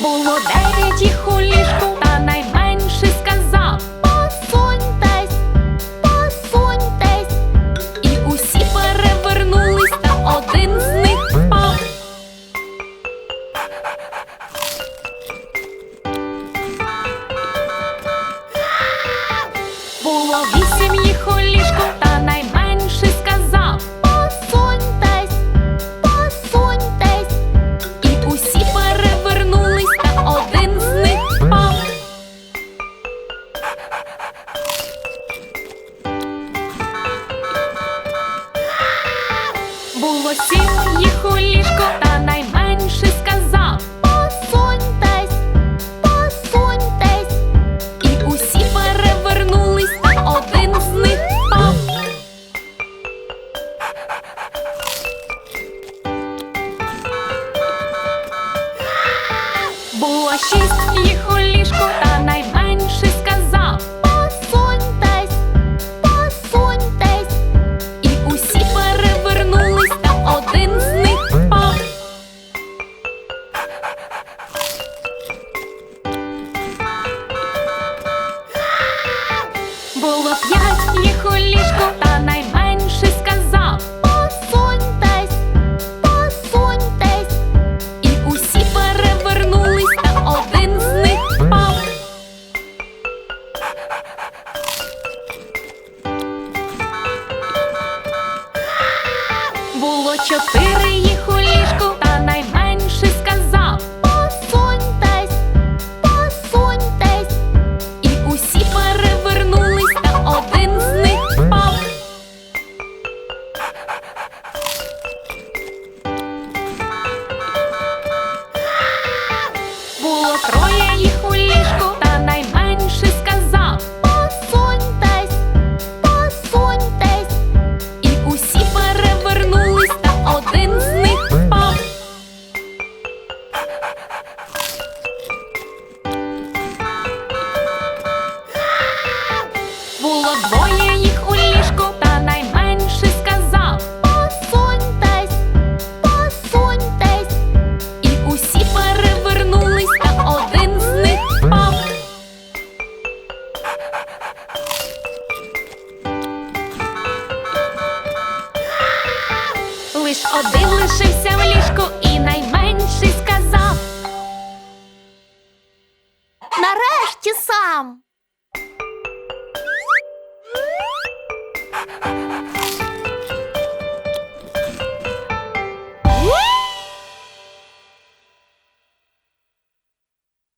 Було девять їх у ліжку, та найменший сказав Посуньтесь, посуньтесь. І усі перевернулись, та один з них впав. Було вісім. Було сім їх у ліжку, та найменший сказав Посуньтесь, посуньтесь. І усі перевернулись, та один з них впав. Було шість їх у ліжку, та Було п'ять їх у ліжку, та найменший сказав Посуньтесь, посуньтесь. І усі перевернулись, та один з них впав. Було чотири троє їх у ліжку, та найменший сказав Посуньтесь, посуньтесь. І усі перевернулись, та один з них впав. Було двоє один лишився в ліжку і найменший сказав. Нарешті сам.